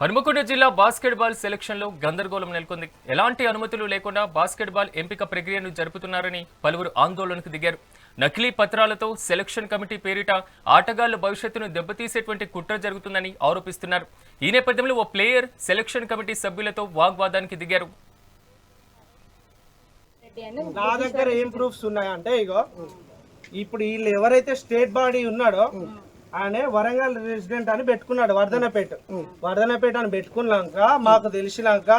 హనుమకొండ జిల్లా బాస్కెట్బాల్ సెలక్షన్లో గందరగోళం నెలకొంది. ఎలాంటి అనుమతులు లేకుండా బాస్కెట్బాల్ ఎంపిక ప్రక్రియను జరుపుతున్నారని పలువురు ఆందోళనకు దిగారు. నకిలీ పత్రాలతో సెలక్షన్ కమిటీ పేరిట ఆటగాళ్ళ భవిష్యత్తును దెబ్బతీసేటువంటి కుట్ర జరుగుతుందని ఆరోపిస్తున్నారు. ఈ నేపథ్యంలో ఓ ప్లేయర్ సెలక్షన్ కమిటీ సభ్యులతో వాగ్వాదానికి దిగారు. నా దగ్గర ఏం ప్రూఫ్స్ ఉన్నాయంటే ఇగో ఇప్పుడు వీళ్ళు ఎవరైతే స్టేట్ బాడీ ఉన్నాడో ఆయన వరంగల్ రెసిడెంట్ అని పెట్టుకున్నాడు వర్ధనపేట వర్ధనపేట అని పెట్టుకున్నాక మాకు తెలిసినాక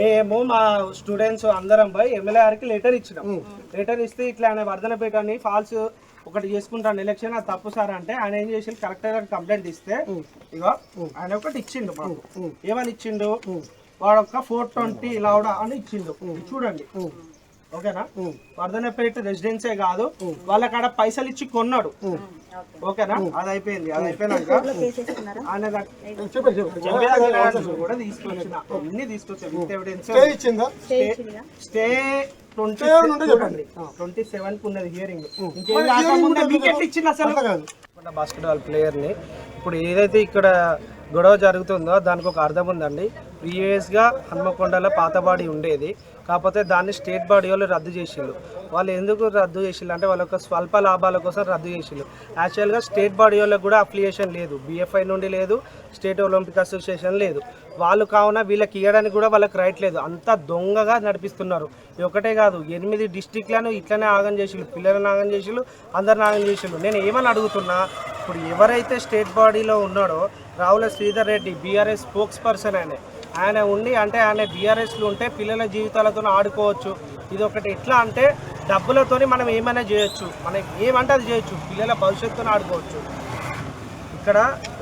మేము మా స్టూడెంట్స్ అందరం పోయి ఎమ్మెల్యే గారికి లెటర్ ఇచ్చినాం. లెటర్ ఇస్తే ఇట్లా ఆయన వర్ధనపేట అని ఫాల్స్ ఒకటి చేసుకుంటాను ఎలక్షన్ అది తప్పు సార్ అంటే ఆయన ఏం చేసి కలెక్టర్ గారికి కంప్లైంట్ ఇస్తే ఇగో ఆయన ఒకటి ఇచ్చిండు మాకు. ఏమని ఇచ్చిండు? వాడు ఒక ఫోర్ ట్వంటీ లౌడా అని ఇచ్చిండు. చూడండి. ఓకేనా? వర్ధనపేట రెసిడెన్సీ కాదు. వాళ్ళ కాడ పైసలు ఇచ్చి కొన్నాడు. ఓకేనా? అది అయిపోయింది. అది అయిపోయినాక ఆయన కూడా తీసుకొచ్చిన. అన్ని స్టే ట్వంటీ చూడండి ట్వంటీ సెవెన్కు ఉన్నది హియరింగ్ ఇంకేం వికెట్ ఇచ్చింది అసలు? బాస్కెట్బాల్ ప్లేయర్ని ఇప్పుడు ఏదైతే ఇక్కడ గొడవ జరుగుతుందో దానికి ఒక అర్థం ఉందండి. బిఏఎస్గా హన్మకొండలో పాత బాడీ ఉండేది. కాకపోతే దాన్ని స్టేట్ బాడీ వాళ్ళు రద్దు చేసిండు వాళ్ళు ఎందుకు రద్దు చేసిండు అంటే వాళ్ళ యొక్క స్వల్ప లాభాల కోసం రద్దు చేసిండు యాక్చువల్గా స్టేట్ బాడీ వాళ్ళకి కూడా అఫిలియేషన్ లేదు. బిఎఫ్ఐ నుండి లేదు స్టేట్ ఒలింపిక్ అసోసియేషన్ లేదు. వాళ్ళు కావున వీళ్ళకి ఇవ్వడానికి కూడా వాళ్ళకి రైట్ లేదు. అంత దొంగగా నడిపిస్తున్నారు. ఒకటే కాదు. ఎనిమిది డిస్టిక్లను ఇట్లనే ఆగం చేసిళ్ళు పిల్లలను ఆగం చేసిళ్ళు అందరిని ఆగం చేసిళ్ళు నేను ఏమని అడుగుతున్నా ఇప్పుడు ఎవరైతే స్టేట్ బాడీలో ఉన్నాడో Ravula Sridhar Reddy BRS spokesperson అనే ఆయన ఉండి అంటే ఆయన బీఆర్ఎస్లు ఉంటే పిల్లల జీవితాలతో ఆడుకోవచ్చు. ఇది ఒకటి ఎట్లా అంటే డబ్బులతోని మనం ఏమైనా చేయొచ్చు. మనకి ఏమంటే అది చేయొచ్చు. పిల్లల భవిష్యత్తును ఆడుకోవచ్చు. ఇక్కడ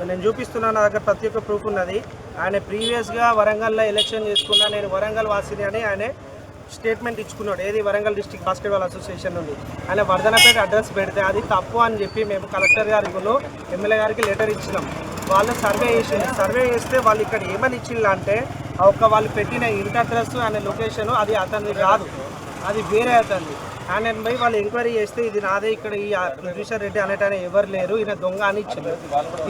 నేను చూపిస్తున్నాను నా దగ్గర ప్రతి ఒక్క ప్రూఫ్ ఉన్నది. ఆయన ప్రీవియస్గా వరంగల్లో ఎలక్షన్ చేసుకున్నా నేను వరంగల్ వాసిని అని ఆయన స్టేట్మెంట్ ఇచ్చుకున్నాడు. ఏది? వరంగల్ డిస్టిక్ బాస్కెట్బాల్ అసోసియేషన్ నుండి. ఆయన వర్ధనపేట అడ్రస్ పెడితే అది తప్పు అని చెప్పి మేము కలెక్టర్ గారికి ఎమ్మెల్యే గారికి లెటర్ ఇచ్చినాం. వాళ్ళు సర్వే చేసి సర్వే చేస్తే వాళ్ళు ఇక్కడ ఏమని ఇచ్చిండ్రు అంటే ఒక వాళ్ళు పెట్టిన ఇంటి అడ్రస్ అనే లొకేషన్ అది అతనిది కాదు. అది వేరే అతనిది. ఆయన పోయి వాళ్ళు ఎంక్వైరీ చేస్తే ఇది నాదే ఇక్కడ ఈ ప్రొడ్యూసర్ రెడ్డి అనేటనే ఎవరు లేరు ఈయన దొంగ అని ఇచ్చింది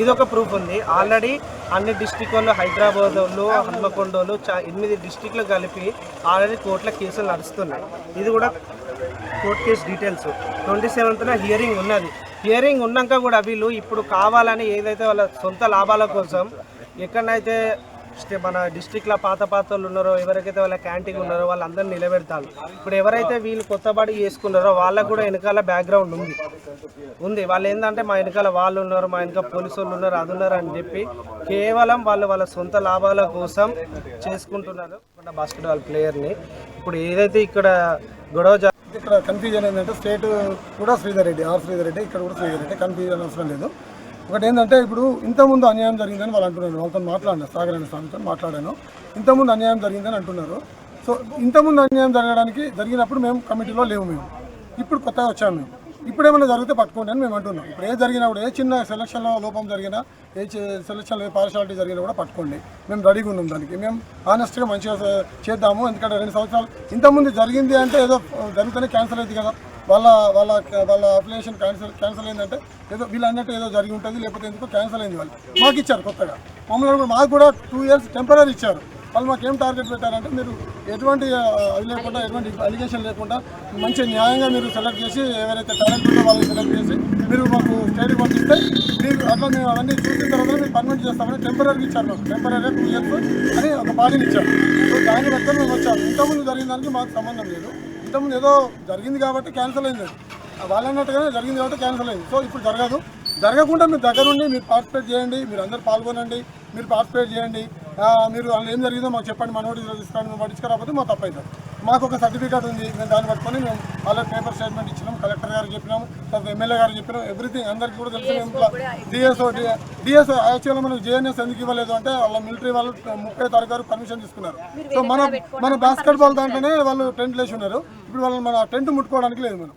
ఇది ఒక ప్రూఫ్ ఉంది. ఆల్రెడీ అన్ని డిస్టిక్ వాళ్ళు హైదరాబాద్ వాళ్ళు హన్మకొండ వాళ్ళు చా ఎనిమిది డిస్టిక్లు కలిపి ఆల్రెడీ కోర్టుల కేసులు నడుస్తున్నాయి. ఇది కూడా కోర్ట్ కేసు డీటెయిల్స్ ట్వంటీ సెవెంత్న హియరింగ్ ఉన్నది. హియరింగ్ ఉన్నాక కూడా వీళ్ళు ఇప్పుడు కావాలని ఏదైతే వాళ్ళ సొంత లాభాల కోసం ఎక్కడనైతే స్టే- మన డిస్టిక్లో పాత పాత వాళ్ళు ఉన్నారో ఎవరికైతే వాళ్ళ క్యాంటీన్ ఉన్నారో వాళ్ళందరినీ నిలబెడతారు. ఇప్పుడు ఎవరైతే వీళ్ళు కొత్తబడి చేసుకున్నారో వాళ్ళకు కూడా వెనకాల బ్యాక్గ్రౌండ్ ఉంది. ఉంది. వాళ్ళు ఏంటంటే మా వెనకాల వాళ్ళు ఉన్నారు మా వెనక పోలీసు వాళ్ళు ఉన్నారు అది ఉన్నారు అని చెప్పి కేవలం వాళ్ళు వాళ్ళ సొంత లాభాల కోసం చేసుకుంటున్నారు. బాస్కెట్బాల్ ప్లేయర్ని ఇప్పుడు ఏదైతే ఇక్కడ గొడవ ఇక్కడ కన్ఫ్యూజన్ ఏంటంటే స్టేట్ కూడా శ్రీధర్ రెడ్డి ఆర్ శ్రీధర్ రెడ్డి ఇక్కడ కూడా శ్రీధర్ రెడ్డి. కన్ఫ్యూజన్ అవసరం లేదు. ఒకటి ఏంటంటే ఇప్పుడు ఇంతకుముందు అన్యాయం జరిగిందని వాళ్ళు అంటున్నారు. వాళ్ళతో మాట్లాడినా సాగర్ అనే స్వామితో మాట్లాడాను. ఇంతకుముందు అన్యాయం జరిగిందని అంటున్నారు. సో ఇంతకుముందు అన్యాయం జరగడానికి జరిగినప్పుడు మేము కమిటీలో లేవు మేము. ఇప్పుడు కొత్తగా వచ్చాము మేము. ఇప్పుడు ఏమైనా జరిగితే పట్టుకోండి అని మేము అంటున్నాం. ఇప్పుడు ఏ కూడా ఏ చిన్న సెలక్షన్లో లోపం జరిగినా ఏ చే- సెలక్షన్లో ఏ పార్షాలిటీ జరిగినా కూడా పట్టుకోండి. మేము రెడీగా ఉన్నాం దానికి. మేము ఆనెస్ట్గా మంచిగా చేద్దాము. ఎందుకంటే రెండు సంవత్సరాలు ఇంతకుముందు జరిగింది అంటే ఏదో జరుగుతూనే క్యాన్సిల్ అయింది కదా. వాళ్ళ వాళ్ళ వాళ్ళ అప్లికేషన్ క్యాన్సిల్ క్యాన్సిల్ అయిందంటే ఏదో వీళ్ళు అన్నట్టు ఏదో జరిగి ఉంటుంది లేకపోతే ఎందుకో క్యాన్సిల్ అయింది వాళ్ళు. మాకు ఇచ్చారు కొత్తగా. మమ్మల్ని మాకు కూడా టూ ఇయర్స్ టెంపరీ ఇచ్చారు. వాళ్ళు మాకు ఏం టార్గెట్ పెట్టారంటే మీరు ఎటువంటి అది లేకుండా ఎటువంటి అలిగేషన్ లేకుండా మంచి న్యాయంగా మీరు సెలెక్ట్ చేసి ఎవరైతే టాలెంట్ ఉందో వాళ్ళని సెలెక్ట్ చేసి మీరు మాకు స్టేట్కి పంపిస్తే మీరు అట్లా మేము అవన్నీ చూసిన తర్వాత మీరు పర్మనెంట్ చేస్తామని టెంపరీగా ఇచ్చారు మాకు. టెంపరీగా టూ ఇయర్స్ అని ఒక బాడీని ఇచ్చారు. సో దాని బట్టి మేము వచ్చాము. ఇంతకుముందు జరిగిన దానికి మాకు సంబంధం లేదు. ఇంతకుముందు ఏదో జరిగింది కాబట్టి క్యాన్సిల్ అయింది వాళ్ళు అన్నట్టుగానే జరిగింది కాబట్టి క్యాన్సిల్ అయింది. సో ఇప్పుడు జరగదు. జరగకుండా మీరు దగ్గరుండి మీరు పార్టిసిపేట్ చేయండి మీరు అందరు పాల్గొనండి మీరు పార్టిసిపేట్ చేయండి. మీరు ఏం జరిగిందో మాకు చెప్పండి మన నోటీసులో తీసుకోండి మేము పట్టించుకోకపోతే మాకు తప్పవుతుంది మాకు ఒక సర్టిఫికేట్ ఉంది మేము దాన్ని పట్టుకొని మేము ఆల్రెడీ పేపర్ స్టేట్మెంట్ ఇచ్చినాం కలెక్టర్ గారికి చెప్పినాం తర్వాత ఎమ్మెల్యే గారికి చెప్పినాం ఎవ్రీథింగ్ అందరికీ కూడా తెలుసు మేము ఇట్లా. డిఎస్ఓ డిఎస్ఓ యాక్చువల్గా మనకు జేఎన్ఎస్ ఎందుకు ఇవ్వలేదు అంటే వాళ్ళ మిలిటరీ వాళ్ళు ముప్పై తారీఖు వరకు పర్మిషన్ తీసుకున్నారు. సో మన మన బాస్కెట్ బాల్ దాంట్లోనే వాళ్ళు టెంట్ వేసి ఉన్నారు. ఇప్పుడు వాళ్ళు మన టెంట్ ముట్టుకోవడానికి లేదు మనం.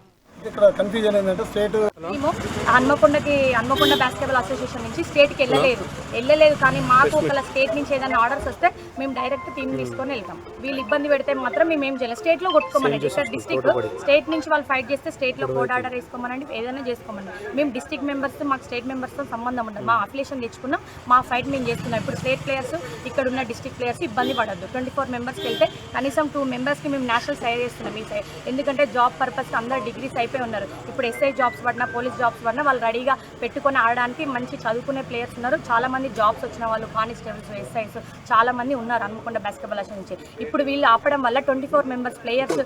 ఇక్కడ కన్ఫ్యూజన్ ఏంటంటే స్టేట్ మేము హన్మకొండకి హన్మకొండ బాస్కెట్బాల్ అసోసియేషన్ నుంచి స్టేట్కి వెళ్ళలేదు. వెళ్ళలేదు కానీ మాకు ఒకళ్ళ స్టేట్ నుంచి ఏదైనా ఆర్డర్స్ వస్తే మేము డైరెక్ట్ టీం తీసుకొని వెళ్తాం. వీళ్ళు ఇబ్బంది పెడితే మాత్రం మేము ఏం చేయలేదు స్టేట్లో కొట్టుకోమనండి. ఇక్కడ డిస్టిక్ స్టేట్ నుంచి వాళ్ళు ఫైట్ చేస్తే స్టేట్లో కోడ్ ఆర్డర్ వేసుకోమనండి. ఏదైనా చేసుకోమని మేము డిస్టిక్ మెంబర్స్ మాకు స్టేట్ మెంబర్స్తో సంబంధం ఉండదు. మా అఫిలియేషన్ తెచ్చుకున్నాం. మా ఫైట్ మేము చేస్తున్నాం ఇప్పుడు స్టేట్ ప్లేయర్స్ ఇక్కడ ఉన్న డిస్టిక్ ప్లేయర్స్ ఇబ్బంది పడద్దు. ట్వంటీ ఫోర్ మెంబర్స్కి వెళ్తే కనీసం టూ మెంబర్స్కి మేము నేషనల్ సైడ్ చేస్తున్నాం ఈ సైడ్ ఎందుకంటే జాబ్ పర్పస్ అందరు డిగ్రీస్ అయిపోయి ఉన్నారు. ఇప్పుడు ఎస్ఐ జాబ్స్ పడినా పోలీస్ జాబ్స్ పడినా వాళ్ళు రెడీగా పెట్టుకొని ఆడడానికి మంచి చదువుకునే ప్లేయర్స్ ఉన్నారు. చాలామంది జాబ్స్ వచ్చిన వాళ్ళు కానిస్టేబుల్స్ ఎస్ఐస్ చాలామంది ఉన్నారు అనుకుండా బాస్కెట్బాల్ అసోసియేషన్ నుంచి. ఇప్పుడు వీళ్ళు ఆపడం వల్ల ట్వంటీ ఫోర్ మెంబర్స్ ప్లేయర్స్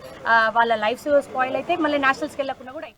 వాళ్ళ లైఫ్స్ స్పాయిల్ అయితే మళ్ళీ నేషనల్స్కి వెళ్ళకుండా కూడా